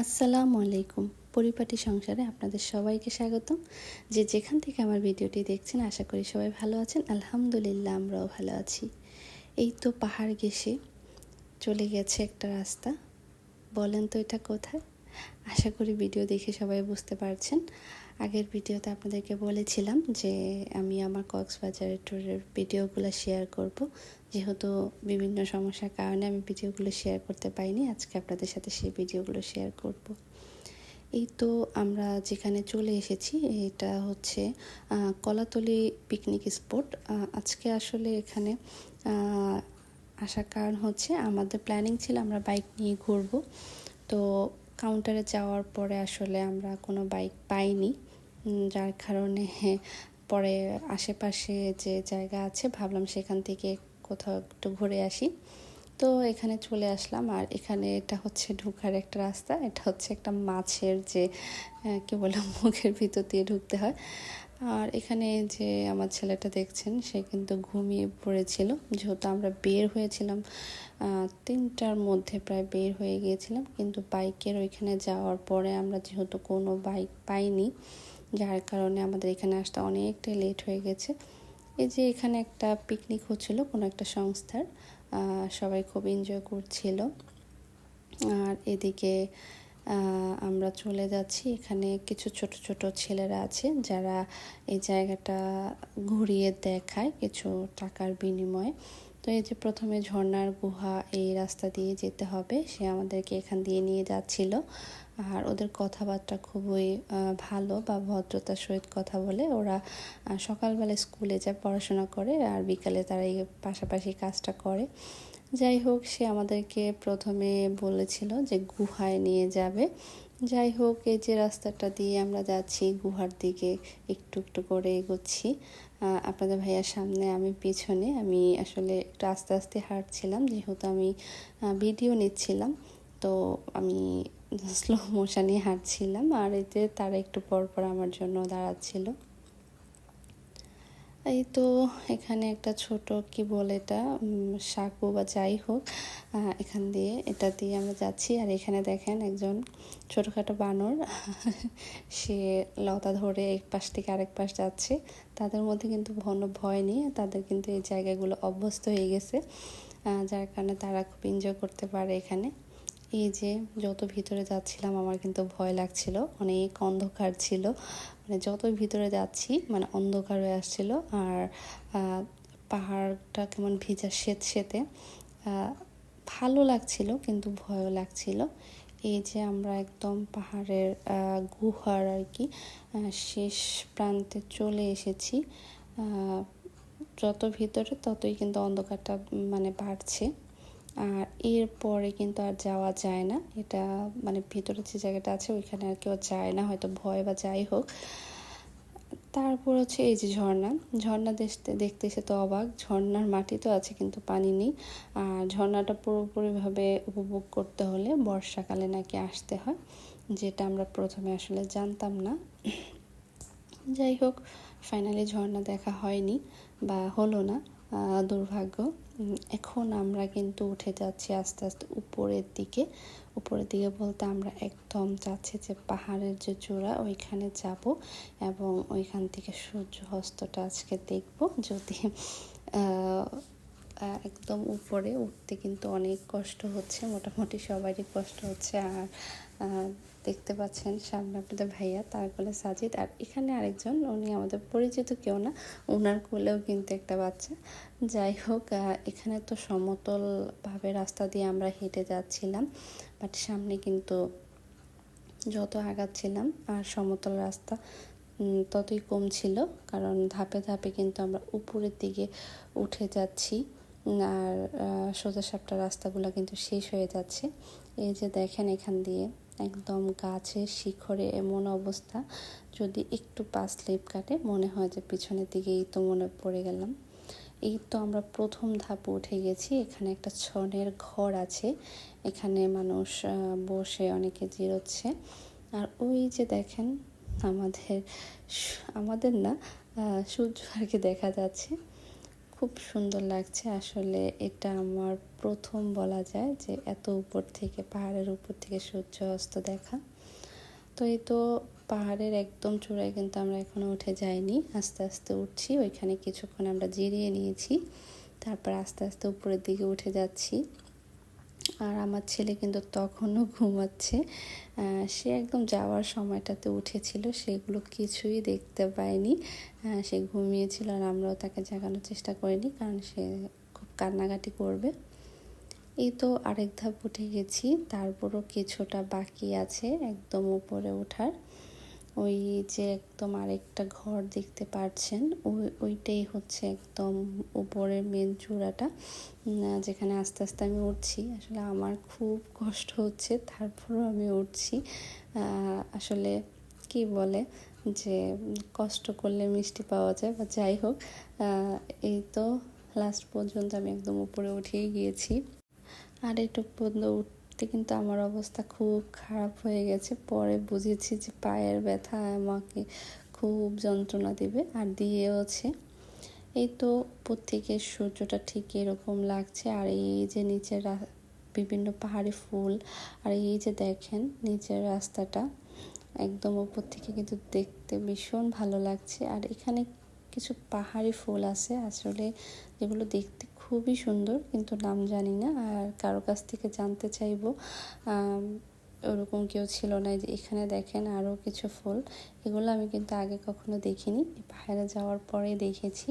আসসালামু আলাইকুম। পরিপাটি সংসারে আপনাদের সবাইকে স্বাগতম। যে যেখান থেকে আমার ভিডিওটি দেখছেন, আশা করি সবাই ভালো আছেন। আলহামদুলিল্লাহ, আমরাও ভালো আছি। এই তো পাহাড় ঘেসে চলে গেছে একটা রাস্তা। বলেন তো এটা কোথায়? আশা করি ভিডিও দেখে সবাই বুঝতে পারছেন। আগের ভিডিওতে আপনাদেরকে বলেছিলাম যে আমি আমার কক্সবাজারের ট্যুরের ভিডিওগুলো শেয়ার করব। যেহেতু বিভিন্ন সমস্যার কারণে আমি ভিডিওগুলো শেয়ার করতে পাইনি আজকে আপনাদের সাথে সেই ভিডিওগুলো শেয়ার করব। এই তো আমরা যেখানে চলে এসেছি, এটা হচ্ছে কলাতলি পিকনিক স্পট আজকে আসলে এখানে আসার কারণ হচ্ছে আমাদের প্ল্যানিং ছিল আমরা বাইক নিয়ে ঘুরবো। তো কাউন্টারে যাওয়ার পরে আসলে আমরা কোনো বাইক পাইনি। যার কারণে পরে আশেপাশে যে জায়গা আছে, ভাবলাম সেখান থেকে কোথাও একটু ঘুরে আসি। তো এখানে চলে আসলাম, আর এখানে এটা হচ্ছে ঢুকার একটা রাস্তা। এটা হচ্ছে একটা মাছের যে কি বললাম, মুখের ভিতর দিয়ে ঢুকতে হয়। আর এখানে যে আমার ছেলেটা দেখছেন, সে কিন্তু ঘুমিয়ে পড়েছিল। যেহেতু আমরা বের হয়েছিলাম তিনটার মধ্যে প্রায় বের হয়ে গিয়েছিলাম। কিন্তু বাইকের ওইখানে যাওয়ার পরে আমরা যেহেতু কোনো বাইক পাইনি যার কারণে আমাদের এখানে আসতে অনেকটাই লেট হয়ে গেছে। এই যে এখানে একটা পিকনিক হচ্ছিল কোনো একটা সংস্থার সবাই খুব এনজয় করছিল। আর এদিকে আমরা চলে যাচ্ছি। এখানে কিছু ছোট ছোট ছেলেরা আছে যারা এই জায়গাটা ঘুরিয়ে দেখায় কিছু টাকার বিনিময়ে। তো এই যে প্রথমে ঝর্নার গুহা এই রাস্তা দিয়ে যেতে হবে, সে আমাদেরকে এখান দিয়ে নিয়ে যাচ্ছিল। আর ওদের কথাবার্তা খুবই ভালো বা ভদ্রতার সহিত কথা বলে ওরা সকালবেলা স্কুলে যায় পড়াশোনা করে আর বিকালে তারা এই পাশাপাশি কাজটা করে। যাই হোক, সে আমাদেরকে প্রথমে বলেছিল যে গুহায় নিয়ে যাবে। যাই হোক, এই যে রাস্তাটা দিয়ে আমরা যাচ্ছি, গুহার দিকে একটু একটু করে এগোচ্ছি। আপনাদের ভাইয়ার সামনে আমি পিছনে, আমি আসলে একটু আস্তে আস্তে হাঁটছিলাম, যেহেতু আমি ভিডিও নিচ্ছিলাম, তো আমি স্লো মোশনে হাঁটছিলাম, আর এতে তারা একটু পর পর আমার জন্য দাঁড়াচ্ছিল। এই তো এখানে একটা ছোট কি বলে এটা সাঁকু বা যাই হোক এখান দিয়ে এটা দিয়ে আমরা যাচ্ছি। আর এখানে দেখেন একজন ছোটোখাটো বানর, সে লতা ধরে এক পাশ থেকে আরেক পাশ যাচ্ছে। তাদের মধ্যে কিন্তু ঘন ভয় নেই, তাদের কিন্তু এই জায়গাগুলো অভ্যস্ত হয়ে গেছে। যার কারণে তারা খুব এনজয় করতে পারে এখানে। এই যে যত ভিতরে যাচ্ছিলাম আমার কিন্তু ভয় লাগছিল, অনেক অন্ধকার ছিল। মানে যত ভিতরে যাচ্ছি মানে অন্ধকার হয়ে আসছিল আর পাহাড়টা কেমন ভিজা শ্বেত শ্বেতে ভালো লাগছিল কিন্তু ভয়ও লাগছিল। এই যে আমরা একদম পাহাড়ের গুহার আর কি শেষ প্রান্তে চলে এসেছি। যত ভিতরে ততই কিন্তু অন্ধকারটা মানে বাড়ছে। আর এরপরে কিন্তু আর যাওয়া যায় না। এটা মানে ভিতরে যে জায়গাটা আছে, ওইখানে আর কেউ যায় না, হয়তো ভয় বা যাই হোক। তারপর হচ্ছে এই যে ঝর্ণা। ঝর্ণা দেখতে দেখতে এসে তো অবাক। ঝর্ণার মাটি তো আছে, কিন্তু পানি নেই। আর ঝর্ণাটা পুরোপুরিভাবে উপভোগ করতে হলে বর্ষাকালে নাকি আসতে হয়, যেটা আমরা প্রথমে আসলে জানতাম না। যাই হোক ফাইনালি ঝর্ণা দেখা হয়নি বা হলো না দুর্ভাগ্য। এখন আমরা কিন্তু উঠে যাচ্ছি আস্তে আস্তে উপরের দিকে। উপরের দিকে বলতে আমরা একদম যাচ্ছি যে পাহাড়ের যে চূড়া, ওইখানে যাব এবং ওইখান থেকে সূর্য হস্তটা আজকে দেখব। যদি একদম উপরে উঠতে কিন্তু অনেক কষ্ট হচ্ছে, মোটামুটি সবারই কষ্ট হচ্ছে। আর দেখতে পাচ্ছেন সামনে আপনাদের ভাইয়া, তার কোলে সাজিদ। আর এখানে আরেকজন, উনি আমাদের পরিচিত কেউ না ওনার কোলেও কিন্তু একটা বাচ্চা। যাই হোক এখানে তো সমতলভাবে রাস্তা দিয়ে আমরা হেঁটে যাচ্ছিলাম, বাট সামনে কিন্তু যত আগাচ্ছিলাম, আর সমতল রাস্তা ততই কম ছিল, কারণ ধাপে ধাপে কিন্তু আমরা উপরের দিকে উঠে যাচ্ছি, আর সোজা সাপটা রাস্তাগুলো কিন্তু শেষ হয়ে যাচ্ছে। এই যে দেখেন এখান দিয়ে। একদম গাছের শিখরে এমন অবস্থা যদি একটু পা স্লিপ কাটে, মনে হয় যে পিছনের দিকে এই তো মনে পড়ে গেলাম। এই তো আমরা প্রথম ধাপ উঠে গেছি, এখানে একটা ছনের ঘর আছে, এখানে মানুষ বসে অনেকে জিরোচ্ছে। আর ওই যে দেখেন, আমাদের আমাদের না সূর্য আর কি দেখা যাচ্ছে। খুব সুন্দর লাগছে। আসলে এটা আমার প্রথম বলা যায় যে এত উপর থেকে, পাহাড়ের উপর থেকে সূর্য অস্ত দেখা। তো এই তো পাহাড়ের একদম চূড়ায় কিন্তু আমরা এখনও উঠে যাইনি। আস্তে আস্তে উঠছি, ওইখানে কিছুক্ষণ আমরা জিরিয়ে নিয়েছি। তারপর আস্তে আস্তে উপরের দিকে উঠে যাচ্ছি। আর আমার ছেলে কিন্তু তখনও ঘুমাচ্ছে। সে একদম যাওয়ার সময়টাতে উঠেছিল, সেগুলো কিছুই দেখতে পায়নি। সে ঘুমিয়েছিল আর আমরাও তাকে জাগানোর চেষ্টা করিনি কারণ সে খুব কান্নাকাটি করবে। এই তো আরেক ধাপ উঠে গেছি, তারপরও কিছুটা বাকি আছে একদম উপরে ওঠার। ওই যে একদম আরেকটা ঘর দেখতে পাচ্ছেন ওই ওইটাই হচ্ছে একদম উপরের মেন চূড়াটা। যেখানে আস্তে আস্তে আমি উঠছি। আসলে আমার খুব কষ্ট হচ্ছে, তারপরও আমি উঠছি। আসলে কি বলে যে কষ্ট করলে মিষ্টি পাওয়া যায় বা যাই হোক এই তো লাস্ট পর্যন্ত আমি একদম উপরে উঠেই গিয়েছি। আর একটু পর্যন্ত উঠতে কিন্তু আমার অবস্থা খুব খারাপ হয়ে গেছে। পরে বুঝেছি যে পায়ের ব্যথা আমাকে খুব যন্ত্রণা দেবে আর দিয়েওছে। এই তো উপর থেকে সূর্যটা ঠিক এরকম লাগছে আর এই যে নিচের বিভিন্ন পাহাড়ি ফুল আর এই যে দেখেন নিচের রাস্তাটা, একদম উপর থেকে কিন্তু দেখতে ভীষণ ভালো লাগছে। আর এখানে কিছু পাহাড়ি ফুল আছে আসলে যেগুলো দেখতে খুবই সুন্দর, কিন্তু নাম জানি না আর কারও কাছ থেকে জানতে চাইব। ওরকম কেউ ছিল না যে এখানে দেখেন আরও কিছু ফুল। এগুলো আমি কিন্তু আগে কখনো দেখিনি। বাইরে যাওয়ার পরে দেখেছি।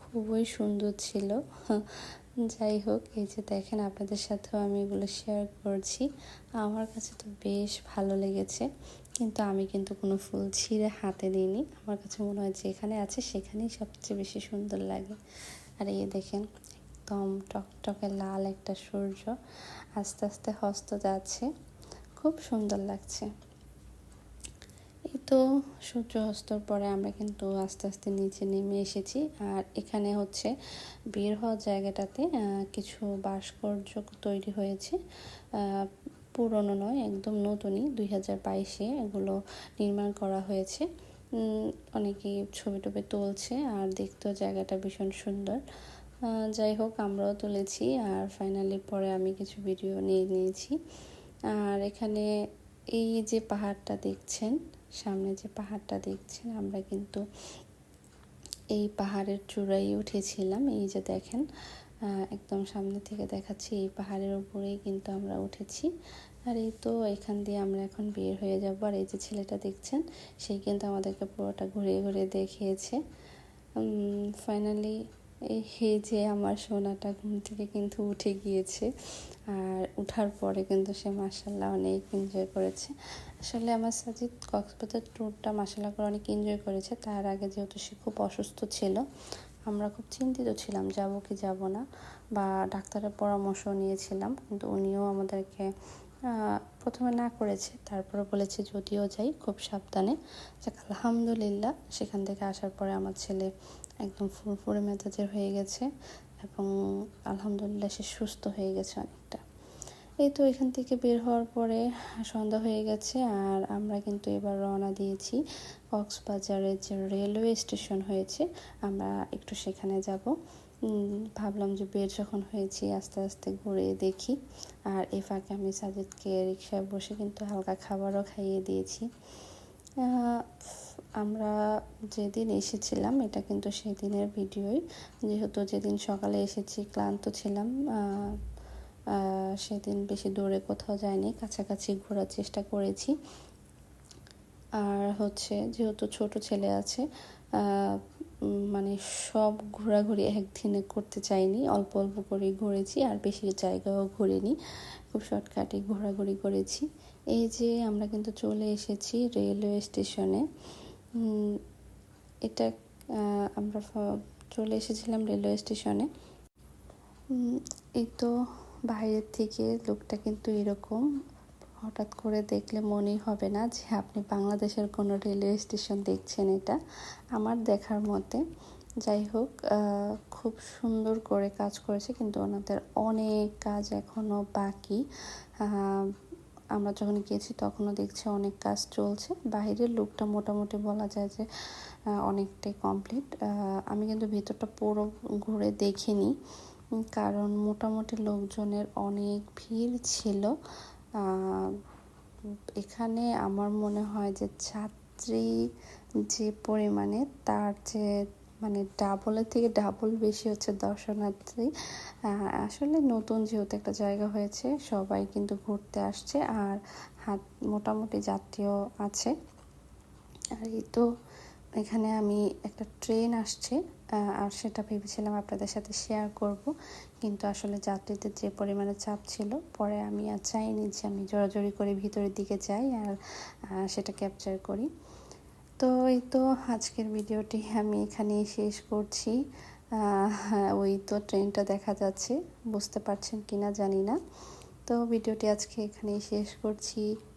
খুবই সুন্দর ছিল। যাই হোক, এই যে দেখেন আপনাদের সাথেও আমি এগুলো শেয়ার করছি। আমার কাছে তো বেশ ভালো লেগেছে, কিন্তু আমি কিন্তু কোনো ফুল ছিঁড়ে হাতে দিইনি। আমার কাছে মনে হয় যেখানে আছে, সেখানেই সবচেয়ে বেশি সুন্দর লাগে। আর এই দেখেন, একদম টকটকে লাল একটা সূর্য আস্তে আস্তে হস্ত যাচ্ছে। খুব সুন্দর লাগছে। এই তো সূর্য অস্তর পরে আমরা কিন্তু আস্তে আস্তে নিচে নেমে এসেছি। আর এখানে হচ্ছে বের হওয়ার জায়গাটাতে কিছু ভাস্কর্য তৈরি হয়েছে। পুরনো নয়, একদম নতুনই। দুই হাজার বাইশে এগুলো নির্মাণ করা হয়েছে। অনেকেই ছবি টবি তুলছে আর দেখতেও জায়গাটা ভীষণ সুন্দর। যাই হোক, আমরাও তুলেছি আর ফাইনালি পরে আমি কিছু ভিডিও নিয়ে নিয়েছি। আর এখানে এই যে পাহাড়টা দেখছেন, সামনে যে পাহাড়টা দেখছেন, আমরা কিন্তু এই পাহাড়ের চূড়াই উঠেছিলাম। এই যে দেখেন একদম সামনে থেকে দেখাচ্ছি, এই পাহাড়ের উপরেই কিন্তু আমরা উঠেছি। আর এই তো এখান দিয়ে আমরা এখন বের হয়ে যাব। আর এই যে ছেলেটা দেখছেন, সেই কিন্তু আমাদেরকে পুরোটা ঘুরিয়ে ঘুরিয়ে দেখিয়েছে। ফাইনালি এই যে আমার সোনাটা ঘুম থেকে কিন্তু উঠে গিয়েছে। আর উঠার পরে কিন্তু সে মাসাল্লাহ অনেক এনজয় করেছে। আসলে আমার সাজিদ কক্সবাজার ট্যুরটা মাসাল্লাহ করে অনেক এনজয় করেছে। তার আগে যেহেতু সে খুব অসুস্থ ছিল, আমরা খুব চিন্তিত ছিলাম, যাব কি যাব না। বা ডাক্তারের পরামর্শ নিয়েছিলাম, কিন্তু উনিও আমাদেরকে প্রথমে না করেছে, তারপরে বলেছে যদিও যাই, খুব সাবধানে। যাক, আলহামদুলিল্লাহ, সেখান থেকে আসার পরে আমার ছেলে একদম ফুরফুরে মেজাজের হয়ে গেছে এবং আলহামদুলিল্লাহ সে সুস্থ হয়ে গেছে অনেকটা। এই তো এখান থেকে বের হওয়ার পরে সন্ধ্যা হয়ে গেছে আর আমরা কিন্তু এবার রওনা দিয়েছি কক্সবাজারের যে রেলওয়ে স্টেশন হয়েছে, আমরা একটু সেখানে যাব। ভাবলাম যে বের যখন হয়েছি আস্তে আস্তে ঘুরে দেখি। আর এ ফাঁকে আমি সাজিদকে রিক্সায় বসে কিন্তু হালকা খাবারও খাইয়ে দিয়েছি। আমরা যেদিন এসেছিলাম, এটা কিন্তু সেদিনের ভিডিওই। যেহেতু যেদিন সকালে এসেছি, ক্লান্ত ছিলাম সেদিন বেশি দূরে কোথাও যায়নি কাছাকাছি ঘোরার চেষ্টা করেছি। আর হচ্ছে, যেহেতু ছোট ছেলে আছে মানে সব ঘোরাঘুরি একদিনে করতে চাইনি। অল্প অল্প করে ঘুরেছি আর বেশি জায়গাও ঘুরিনি। খুব শর্টকাটে ঘোরাঘুরি করেছি। এই যে আমরা কিন্তু চলে এসেছি রেলওয়ে স্টেশনে এটা আমরা চলে এসেছিলাম রেলওয়ে স্টেশনে এই তো বাইরের থেকে লোকটা কিন্তু এরকম। হঠাৎ করে দেখলে মনেই হবে না যে আপনি বাংলাদেশের কোনো রেলওয়ে স্টেশন দেখছেন এটা। আমার দেখার মতে, যাই হোক খুব সুন্দর করে কাজ করেছে কিন্তু ওনাদের অনেক কাজ এখনও বাকি। আমরা যখন গিয়েছি তখনও দেখছি অনেক কাজ চলছে। বাহিরের লুকটা মোটামুটি বলা যায় যে অনেকটাই কমপ্লিট আমি কিন্তু ভিতরটা পুরো ঘুরে দেখিনি। কারণ মোটামুটি লোকজনের অনেক ভিড় ছিল। এখানে আমার মনে হয় যে ছাত্রী যে পরিমাণে তার যে মানে ডাবলের থেকে ডাবল বেশি হচ্ছে দর্শনার্থী আসলে নতুন যেহেতু একটা জায়গা হয়েছে, সবাই কিন্তু ঘুরতে আসছে আর হাত, মোটামুটি যাত্রীও আছে। আর এই তো এখানে আমি একটা ট্রেন আসছে আর সেটা ভেবেছিলাম আপনাদের সাথে শেয়ার করব। কিন্তু আসলে যাত্রীদের যে পরিমাণে চাপ ছিল, পরে আমি আর চাইনি যে আমি জোরাজোরি করে ভিতরের দিকে যাই আর সেটা ক্যাপচার করি। তো এই তো আজকের ভিডিওটি আমি এখানেই শেষ করছি। ওই তো ট্রেনটা দেখা যাচ্ছে, বুঝতে পারছেন কিনা জানি না। তো ভিডিওটি আজকে এখানেই শেষ করছি।